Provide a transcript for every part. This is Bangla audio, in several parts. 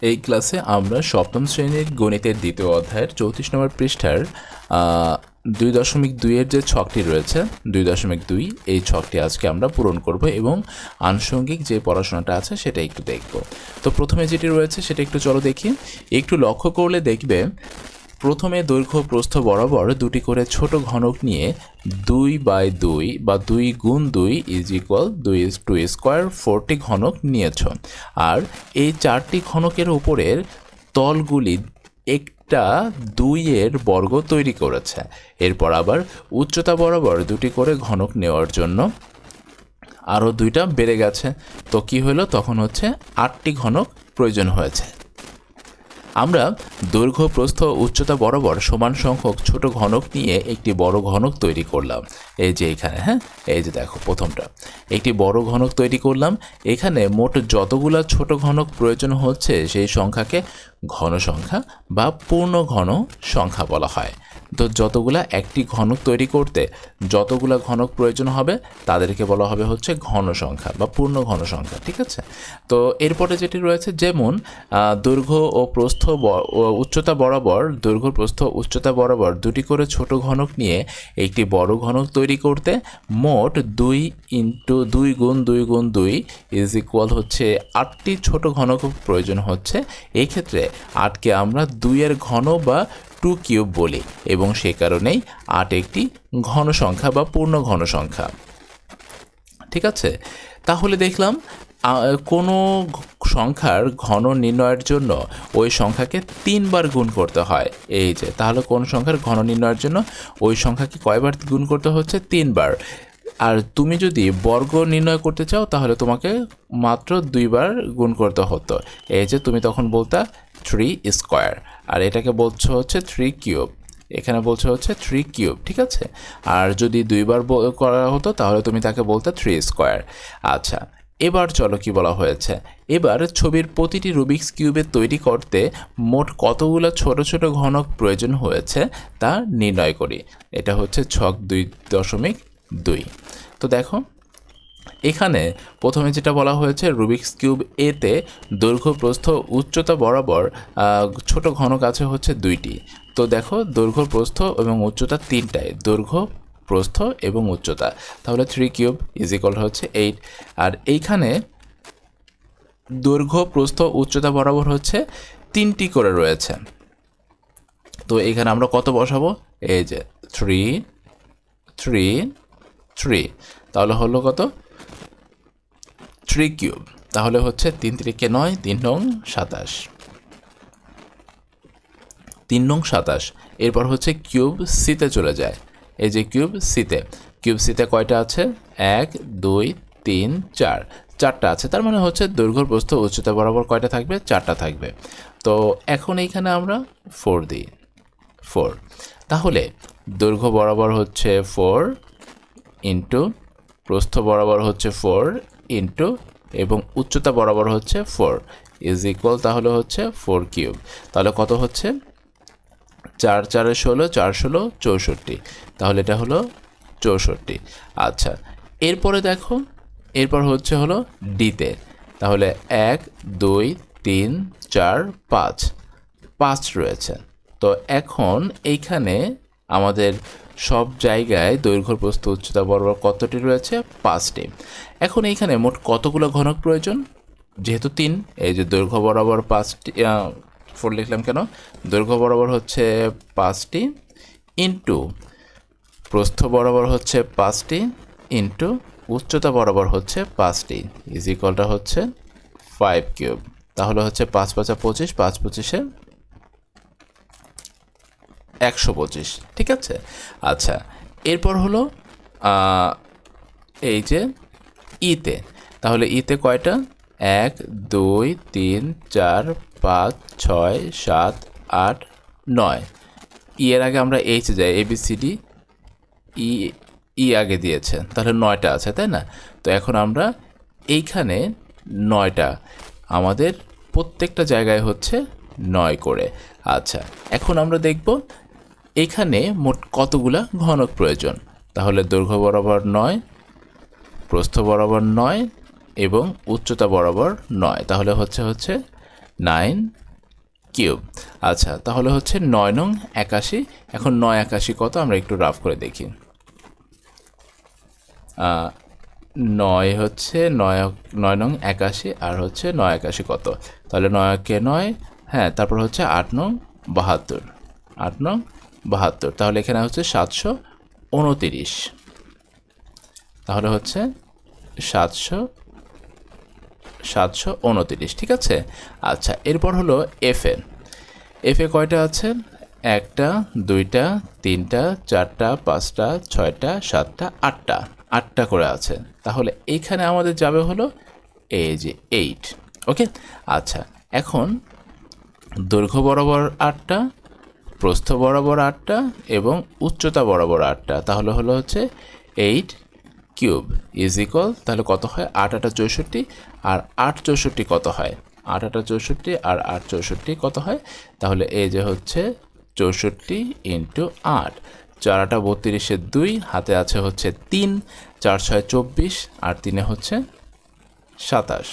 এই ক্লাসে আমরা সপ্তম শ্রেণির গণিতের দ্বিতীয় অধ্যায়ের চৌত্রিশ নম্বর পৃষ্ঠার দুই দশমিক দুইয়ের যে ছকটি রয়েছে, দুই দশমিক দুই, এই ছকটি আজকে আমরা পূরণ করব এবং আনুষঙ্গিক যে পড়াশোনাটা আছে সেটা একটু দেখব। তো প্রথমে যেটি রয়েছে সেটা একটু চলো দেখি। একটু লক্ষ্য করলে দেখবে প্রথমে দৈর্ঘ্য প্রস্থ বরাবর দুটি করে ছোট ঘনক নিয়ে দুই বাই দুই বা দুই গুণ দুই ইজ ইকুয়াল দুই টু স্কোয়ার ফোরটি ঘনক নিয়েছ। আর এই চারটি ঘনকের উপরের তলগুলি একটা দুইয়ের বর্গ তৈরি করেছে। এরপর আবার উচ্চতা বরাবর দুটি করে ঘনক নেওয়ার জন্য আরও দুইটা বেড়ে গেছে। তো কি হলো? তখন হচ্ছে আটটি ঘনক প্রয়োজন হয়েছে। আমরা দৈর্ঘ্য প্রস্থ উচ্চতা বরাবর সমান সংখ্যক ছোট ঘনক নিয়ে একটি বড় ঘনক তৈরি করলাম। এই যে এখানে হ্যাঁ? এই যে দেখো, প্রথমটা। একটি বড় ঘনক তৈরি করলাম। এখানে মোট যতগুলা ছোট ঘনক প্রয়োজন হচ্ছে, সেই সংখ্যাকে ঘন সংখ্যা বা পূর্ণ ঘন সংখ্যা বলা হয়। তো যতগুলা একটি ঘনক তৈরি করতে যতগুলা ঘনক প্রয়োজন হবে, তাদেরকে বলা হবে হচ্ছে ঘন সংখ্যা বা পূর্ণ ঘন সংখ্যা ঠিক আছে? তো এরপরে যেটি রয়েছে, যেমন দৈর্ঘ্য ও প্রস্থ উচ্চতা বরাবর, দৈর্ঘ্য, প্রস্থ, উচ্চতা বরাবর দুটি করে ছোট ঘনক নিয়ে একটি বড় ঘনক তৈরি করতে মোট দুই ইন্টু দুই গুণ দুই গুণ দুই ইজ ইকুয়াল হচ্ছে আটটি ছোট ঘনক প্রয়োজন হচ্ছে। এই ক্ষেত্রে আটকে আমরা দুইয়ের ঘন বা টু কিউব বলি, এবং সে কারণেই আট একটি ঘন সংখ্যা বা পূর্ণ ঘন সংখ্যা ঠিক আছে? তাহলে দেখলাম কোনো সংখ্যার ঘন নির্ণয়ের জন্য ওই সংখ্যাকে তিনবার গুণ করতে হয়। এই যে, তাহলে কোন সংখ্যার ঘন নির্ণয়ের জন্য ওই সংখ্যাকে কয়বার গুণ করতে হচ্ছে? তিনবার। আর তুমি যদি বর্গ নির্ণয় করতে চাও, তাহলে তোমাকে মাত্র দুইবার গুণ করতে হতো। এই যে তুমি তখন বলতা থ্রি স্কোয়ার আর এটাকে বলছো হচ্ছে থ্রি কিউব এখানে বলছে হচ্ছে থ্রি কিউব ঠিক আছে? আর যদি দুইবার করা হতো, তাহলে তুমি তাকে বলতে থ্রি স্কোয়ার আচ্ছা এবার চলো কি বলা হয়েছে? এবার ছবির প্রতিটি রুবিক্স কিউবে তৈরি করতে মোট কতগুলো ছোট ছোট ঘনক প্রয়োজন হয়েছে, তা নির্ণয় করি। এটা হচ্ছে ছক দুই দশমিক দুই। তো দেখো, এখানে প্রথমে যেটা বলা হয়েছে, রুবিক্স কিউব এতে দৈর্ঘ্য, প্রস্থ, উচ্চতা বরাবর ছোট ঘনক আছে হচ্ছে দুইটি। তো দেখো, দৈর্ঘ্য, প্রস্থ এবং উচ্চতা তিনটায় দৈর্ঘ্য, প্রস্থ এবং উচ্চতা। তাহলে থ্রি কিউব ইজ ইকুয়াল হচ্ছে এইট আর এইখানে দৈর্ঘ্য, প্রস্থ, উচ্চতা বরাবর হচ্ছে তিনটি করে রয়েছে। তো এখানে আমরা কত বসাবো? এই যে থ্রি থ্রি থ্রি তাহলে হলো কত? থ্রি কিউব তাহলে হচ্ছে তিন তিরিকে নয়, তিন নং সাতাশ। তিন নং সাতাশ, এরপর হচ্ছে কিউব সিতে চলে যায়। এই যে কিউব সিতে কিউব সিতে কয়টা আছে? এক, দুই, তিন, চার, চারটা আছে। তার মানে হচ্ছে দৈর্ঘ্য প্রস্থ উচ্চতা বরাবর কয়টা থাকবে? চারটা থাকবে। তো এখন এইখানে আমরা ফোর দিই ফোর তাহলে দৈর্ঘ্য বরাবর হচ্ছে ফোর ইন্টু প্রস্থ বরাবর হচ্ছে ফোর ইন্টু এবং উচ্চতা বরাবর হচ্ছে ফোর ইজ ইকুয়াল তাহলে হচ্ছে ফোর কিউব তাহলে কত হচ্ছে? চার, চারে ষোলো, চার ষোলো, চৌষট্টি। তাহলে এটা হলো চৌষট্টি। আচ্ছা এরপরে দেখো, এরপর হচ্ছে হলো ডিতে তাহলে এক, দুই, তিন, চার, পাঁচ। পাঁচ রয়েছে। তো এখন এইখানে আমাদের সব জায়গায় দৈর্ঘ্য প্রস্থ উচ্চতা বরাবর কতটি রয়েছে? পাঁচটি। এখন এইখানে মোট কতগুলো ঘনক প্রয়োজন? যেহেতু তিন, এই যে দৈর্ঘ্য বরাবর পাঁচটি ফোর লিখলাম কেন? দৈর্ঘ্য বরাবর হচ্ছে পাঁচটি ইন্টু প্রস্থ বরাবর হচ্ছে পাঁচটি ইন্টু উচ্চতা বরাবর হচ্ছে পাঁচটি ইজ ইকুয়ালটা হচ্ছে ফাইভ কিউব তাহলে হচ্ছে পাঁচ পাঁচা পঁচিশ, পাঁচ পঁচিশে একশো পঁচিশ, ঠিক আছে? আচ্ছা এরপর হলো এই যে ইতে, তাহলে ইতে কয়টা? এক, দুই, তিন, চার, পাঁচ, ছয়, সাত, আট, নয়। ই এর আগে আমরা এইচ যাই, A, B, C, D, E E আগে দিয়েছে, তাহলে নয়টা আছে, তাই না? তো এখন আমরা এইখানে নয়টা, আমাদের প্রত্যেকটা জায়গায় হচ্ছে নয় করে। আচ্ছা এখন আমরা দেখব এখানে মোট কতগুলা ঘনক প্রয়োজন? তাহলে দৈর্ঘ্য বরাবর নয়, প্রস্থ বরাবর নয় এবং উচ্চতা বরাবর নয়। তাহলে হচ্ছে হচ্ছে নাইন কিউব আচ্ছা তাহলে হচ্ছে নয় নং একাশি। এখন নয় একাশি কত? আমরা একটু রাফ করে দেখি। নয় হচ্ছে নয় নয় নং একাশি আর হচ্ছে নয় একাশি কত? তাহলে নয়কে নয় হ্যাঁ তারপর হচ্ছে আট নং বাহাত্তর। আট নং বাহাত্তর। তাহলে এখানে হচ্ছে সাতশো উনতিরিশ। তাহলে হচ্ছে সাতশো সাতশো উনতিরিশ, ঠিক আছে? আচ্ছা এরপর হলো এফ এ এফ এ কয়টা আছে? একটা, দুইটা, তিনটা, চারটা, পাঁচটা, ছয়টা, সাতটা, আটটা। আটটা করে আছে। তাহলে এইখানে আমাদের যাবে হলো এই যে এইট ওকে আচ্ছা এখন দৈর্ঘ্য বরাবর আটটা প্রস্থ বরাবর আটটা এবং উচ্চতা বরাবর আটটা। তাহলে হলো হচ্ছে এইট কিউব ইজ ইকুয়াল, তাহলে কত হয়? আট আটা চৌষট্টি আর আট চৌষট্টি কত হয়? আট আটা চৌষট্টি আর আট চৌষট্টি কত হয়? তাহলে এই যে হচ্ছে চৌষট্টি ইন্টু আট। চার আটা বত্রিশের দুই, হাতে আছে হচ্ছে তিন, চার, ছয়, চব্বিশ আর তিনে হচ্ছে সাতাশ।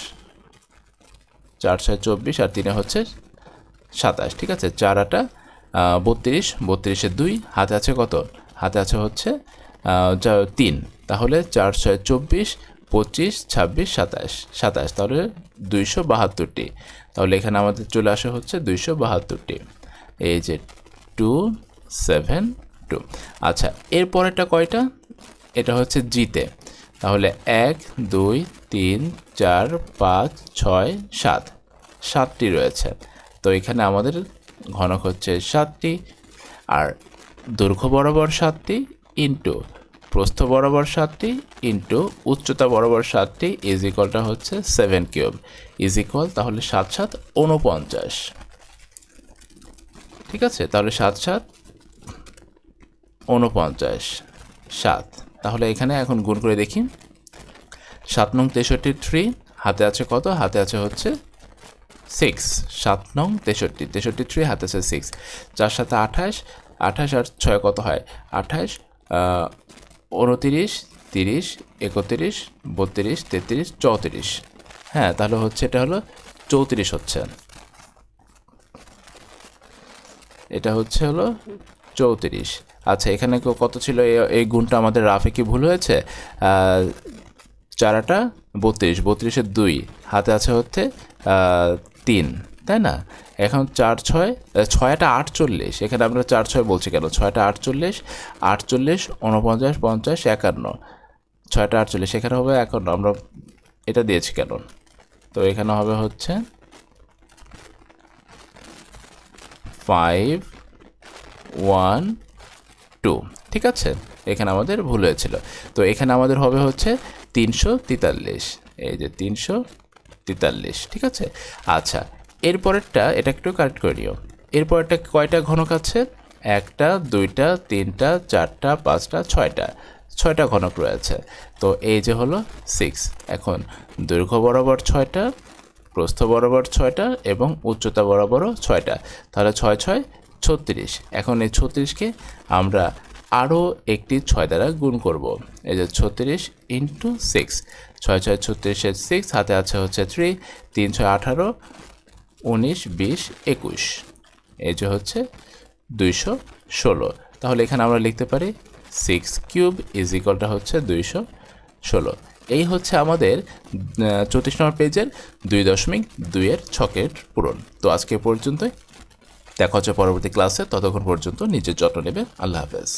চার, ছয়, চব্বিশ আর তিনে হচ্ছে সাতাশ, ঠিক আছে? চার আটা বত্রিশ বত্রিশের দুই, হাতে আছে কত? হাতে আছে হচ্ছে তিন। তাহলে চার ছয় চব্বিশ, পঁচিশ, ছাব্বিশ, সাতাশ। সাতাশ, তাহলে দুইশো বাহাত্তরটি। তাহলে এখানে আমাদের চলে আসে হচ্ছে দুইশো বাহাত্তরটি। এই যে টু, সেভেন, টু। আচ্ছা এরপরেরটা কয়টা? এটা হচ্ছে জিতে। তাহলে এক, দুই, তিন, চার, পাঁচ, ছয়, সাত। সাতটি রয়েছে। তো এখানে আমাদের ঘনক হচ্ছে সাতটি, আর দৈর্ঘ্য বরাবর সাতটি ইন্টু প্রস্থ বরাবর সাতটি ইন্টু উচ্চতা বরাবর সাতটি ইজ ইকুয়ালটা হচ্ছে সেভেন কিউব ইজ ইকুয়াল তাহলে সাত সাত উনপঞ্চাশ ঠিক আছে? তাহলে সাত সাত উনপঞ্চাশ সাত। তাহলে এখানে এখন গুণ করে দেখি। সাত নং তেষট্টি থ্রি হাতে আছে কত? হাতে আছে হচ্ছে সিক্স সাত নং, তেষট্টি তেষট্টি থ্রি হাতে আছে সিক্স চার সাথে আঠাশ আঠাশ আর ছয় কত হয়? আঠাশ উনতিরিশ তিরিশ, একত্রিশ, বত্রিশ, তেত্রিশ, চৌত্রিশ। হ্যাঁ তাহলে হচ্ছে এটা হলো চৌত্রিশ হচ্ছে। এটা হচ্ছে হলো চৌত্রিশ। আচ্ছা এখানে কত ছিল? এই- গুণটা আমাদের রাফে কি ভুল হয়েছে? চারাটা বত্রিশ, বত্রিশের দুই, হাতে আছে হচ্ছে তিন, তাই না? এখন চার ছয় ছয়টা আটচল্লিশ, এখানে আমরা চার ছয় বলছি কেন? ছয়টা আটচল্লিশ আটচল্লিশ উনপঞ্চাশ পঞ্চাশ, একান্ন। ছয়টা আটচল্লিশ, এখানে হবে একান্ন, আমরা এটা দিয়েছি কেন? তো এখানে হবে হচ্ছে ফাইভ ওয়ান টু ঠিক আছে? এখানে আমাদের ভুল হয়েছিল। তো এখানে আমাদের হবে হচ্ছে তিনশো তেতাল্লিশ, এই যে তিনশো তেতাল্লিশ, ঠিক আছে? আচ্ছা এরপরেরটা এটা একটু কারেক্ট করে নিও। এরপরেরটা কয়টা ঘনক আছে? একটা, দুইটা, তিনটা, চারটা, পাঁচটা, ছয়টা। ছয়টা ঘনক রয়েছে। তো এই যে হলো সিক্স এখন দৈর্ঘ্য বরাবর ছয়টা, প্রস্থ বরাবর ছয়টা এবং উচ্চতা বরাবরও ছয়টা। তাহলে ছয় ছয়, ছত্রিশ। এখন এই ছত্রিশকে আমরা আরও একটি ছয় দ্বারা গুণ করব। এই যে ছত্রিশ ইন্টু সিক্স ছয় ছয় ছত্রিশের সিক্স হাতে আছে হচ্ছে থ্রি তিন ছয় আঠারো, উনিশ, বিশ, একুশ। এই যে হচ্ছে দুইশো ষোলো। তাহলে এখানে আমরা লিখতে পারি সিক্স কিউব ইজ ইকলটা হচ্ছে দুইশো ষোলো। এই হচ্ছে আমাদের চৌত্রিশ নম্বর পেজের দুই দশমিক দুইয়ের ছকের পূরণ। তো আজকে পর্যন্তই। দেখা হচ্ছে পরবর্তী ক্লাসে। ততক্ষণ পর্যন্ত নিজের যত্ন নেবেন। আল্লাহ হাফেজ।